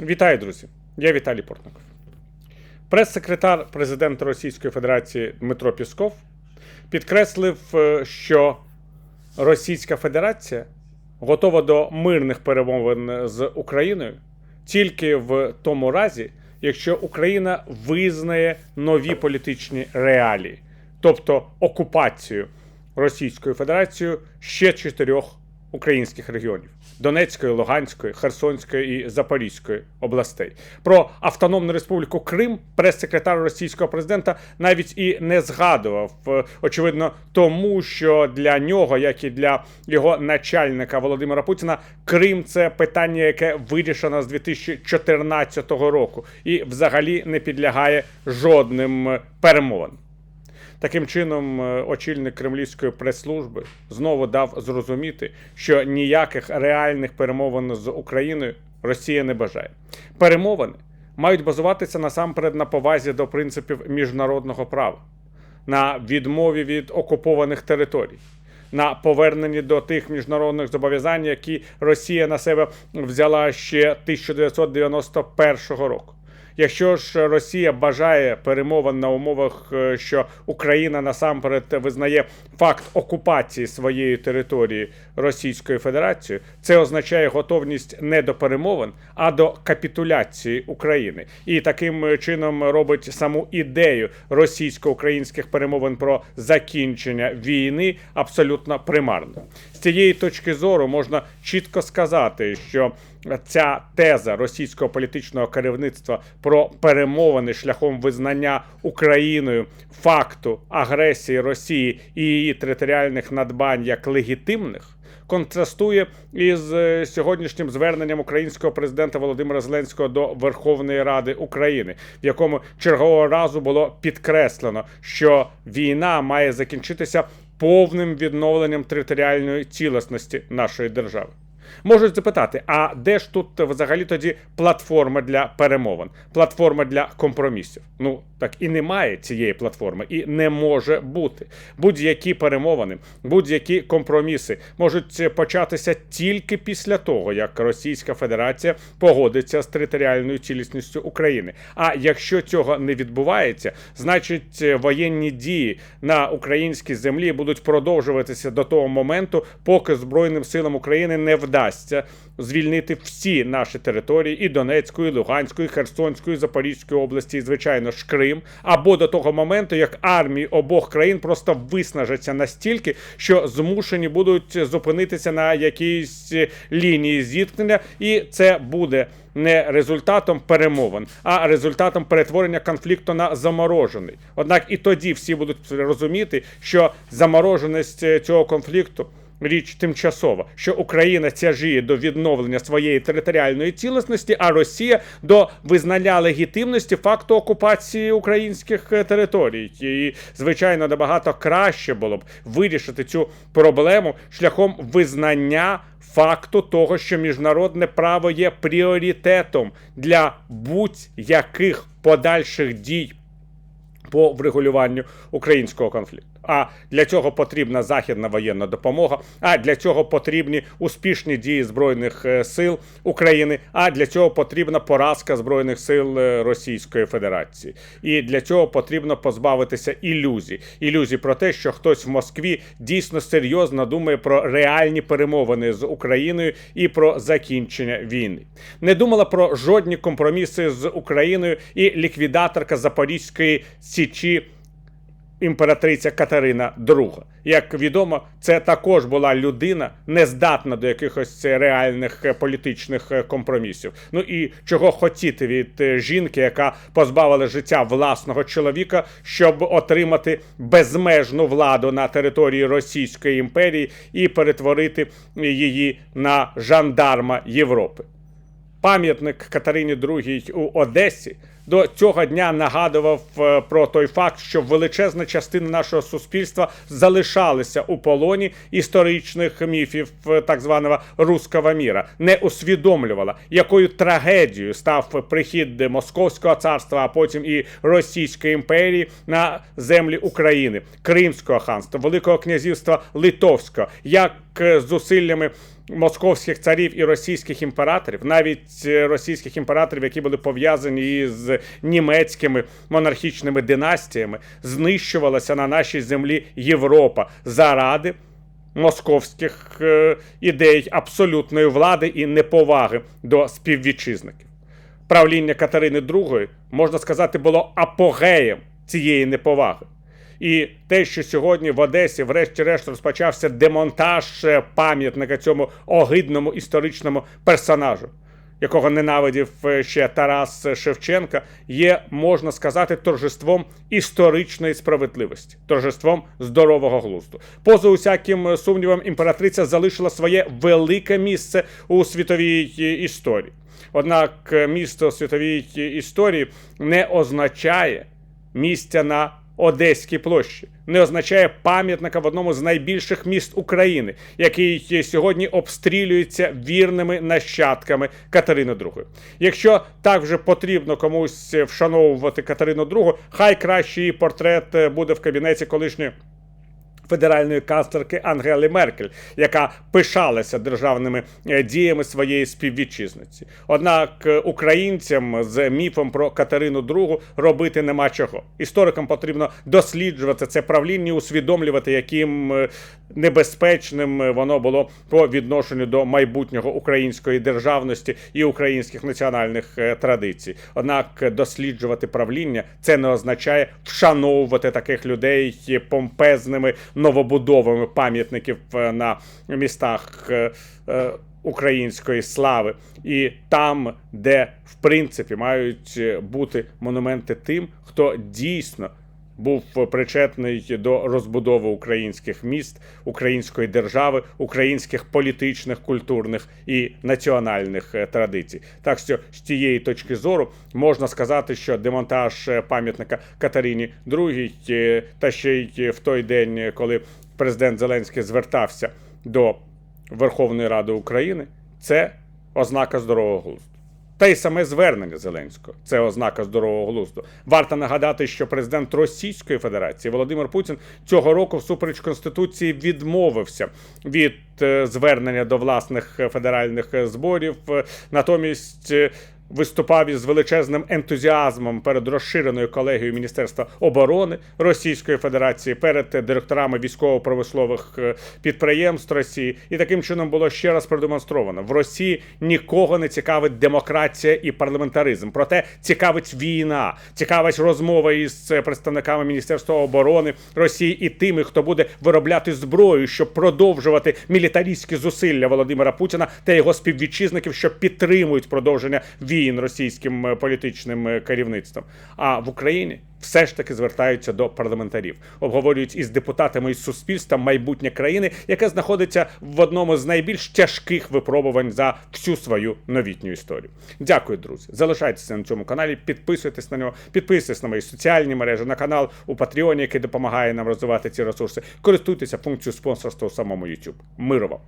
Вітаю, друзі! Я Віталій Портников. Прес-секретар президента Російської Федерації Дмитро Пісков підкреслив, е, що Російська Федерація готова до мирних перемовин з Україною тільки в тому разі, якщо Україна визнає нові політичні реалії, тобто окупацію Російською Федерацією ще чотирьох українських регіонів: Донецької, Луганської, Херсонської і Запорізької областей. Про Автономну Республіку Крим прес-секретар російського президента навіть і не згадував. Е, Очевидно, тому що для нього, як і для його начальника Володимира Путіна, Крим це питання, яке вирішено з 2014 року, і взагалі не підлягає жодним е, перемовинам. Таким чином, е, очільник кремлівської прес-служби знову дав зрозуміти, що ніяких реальних перемовин з Україною Росія не бажає. Перемовини мають базуватися насамперед на повазі до принципів міжнародного права, на відмові від окупованих територій. На поверненні до тих міжнародних зобов'язань, які Росія на себе взяла ще 1991 року. Якщо ж Росія бажає перемовин на умовах, е, що Україна насамперед визнає факт окупації своєї території Російською Федерацією, це означає готовність не до перемовин, а до капітуляції України, і таким чином робить саму ідею російсько-українських перемовин про закінчення війни абсолютно примарною. З цієї точки зору можна чітко сказати, що ця теза російського політичного керівництва про перемовини шляхом визнання Україною факту агресії Росії і її територіальних надбань як легітимних. Контрастує із е, сьогоднішнім зверненням українського президента Володимира Зеленського до Верховної Ради України, в якому чергового разу було підкреслено, що війна має закінчитися повним відновленням територіальної цілісності нашої держави. Можуть запитати, а де ж тут взагалі тоді платформа для перемовин, платформа для компромісів? Ну так і немає цієї платформи, і не може бути. Будь-які перемовини, будь-які компроміси можуть початися тільки після того, як Російська Федерація погодиться з територіальною цілісністю України. А якщо цього не відбувається, значить воєнні дії на українській землі будуть продовжуватися до того моменту, поки Збройним силам України не вдасться звільнити всі наші території і Донецької, і Луганської, і Херсонської, і Запорізької області, і звичайно ж Крим, або до того моменту, як армії обох країн просто виснажаться настільки, що змушені будуть зупинитися на якійсь лінії зіткнення, і це буде. Не результатом перемовин, а результатом перетворення конфлікту на заморожений. Однак і тоді всі будуть розуміти, що замороженість цього конфлікту річ тимчасова, що Україна тяжіє до відновлення своєї територіальної цілісності, а Росія до визнання легітимності факту окупації українських е, територій. І, звичайно, набагато краще було б вирішити цю проблему шляхом визнання. Факту того, що міжнародне право є пріоритетом для будь-яких подальших дій по врегулюванню українського конфлікту. А для цього потрібна західна воєнна допомога. А для цього потрібні успішні дії збройних е, сил України. А для цього потрібна поразка збройних сил е, Російської Федерації. І для цього потрібно позбавитися ілюзій. Ілюзій про те, що хтось в Москві дійсно серйозно думає про реальні перемовини з Україною і про закінчення війни. Не думала про жодні компроміси з Україною і ліквідаторка Запорізької січі імператриця Катерина II. Як відомо, це також була людина нездатна до якихось реальних е, політичних е, компромісів. Ну і чого хотіти від е, жінки, яка позбавила життя власного чоловіка, щоб отримати безмежну владу на території Російської імперії і перетворити її на жандарма Європи. Пам'ятник Катерині II у Одесі до цього дня нагадував е, про той факт, що величезна частина нашого суспільства залишалася у полоні історичних міфів е, так званого руского міра, не усвідомлювала, якою трагедією став прихід Московського царства, а потім і Російської імперії на землі України, Кримського ханства, Великого князівства Литовського, як е, зусиллями московських царів і російських імператорів, навіть е, російських імператорів, які були пов'язані із німецькими монархічними династіями, знищувалася на нашій землі Європа заради московських е, ідей абсолютної влади і неповаги до співвітчизників. Правління Катерини II, можна сказати, було апогеєм цієї неповаги. І те, що сьогодні в Одесі, врешті-решт, розпочався демонтаж е, пам'ятника цьому огидному історичному персонажу, якого ненавидів е, ще Тарас Шевченка, є, можна сказати, торжеством історичної справедливості, торжеством здорового глузду. Поза усяким сумнівом, імператриця залишила своє велике місце у світовій е, історії. Однак е, місце у світовій історії не означає місця на Одеській площі, не означає пам'ятника в одному з найбільших міст України, який сьогодні обстрілюється вірними нащадками Катерини II. Якщо так вже потрібно комусь вшановувати Катерину II, хай краще її портрет буде в кабінеті колишньої. Федеральної канцлерки Ангели Меркель, яка пишалася державними е, діями своєї співвітчизниці. Однак е, українцям з міфом про Катерину II робити нема чого. Історикам потрібно досліджувати це правління, усвідомлювати, яким е, небезпечним воно було по відношенню до майбутнього української державності і українських національних традицій. Однак досліджувати правління це не означає вшановувати таких людей помпезними новобудовами пам'ятників е, на містах е, е, української слави, і там, де в принципі мають бути монументи тим, хто дійсно. Був причетний до розбудови українських міст, української держави, українських політичних, культурних і національних традицій. Так що з цієї точки зору можна сказати, що демонтаж пам'ятника Катерині II, та ще й в той день, коли президент Зеленський звертався до Верховної Ради України, це ознака здорового глузду. Та й саме звернення Зеленського це ознака здорового глузду. Варто нагадати, що президент Російської Федерації Володимир Путін цього року, всупереч конституції, відмовився від е, звернення до власних федеральних зборів. Натомість е, виступав із величезним ентузіазмом перед розширеною колегією Міністерства оборони Російської Федерації, перед директорами військово-промислових е, підприємств Росії, і таким чином було ще раз продемонстровано: в Росії нікого не цікавить демократія і парламентаризм. Проте цікавить війна, цікавить розмова із представниками Міністерства оборони Росії і тими, хто буде виробляти зброю, щоб продовжувати мілітаристські зусилля Володимира Путіна та його співвітчизників, що підтримують продовження війни війн російським е, політичним е, керівництвом. А в Україні все ж таки звертаються до парламентарів, обговорюють із депутатами із суспільства майбутнє країни, яке знаходиться в одному з найбільш тяжких випробувань за всю свою новітню історію. Дякую, друзі. Залишайтеся на цьому каналі, підписуйтесь на нього, підписуйтесь на мої соціальні мережі, на канал у Патреоні, який допомагає нам розвивати ці ресурси. Користуйтеся функцією спонсорства у самому YouTube. Миру вам!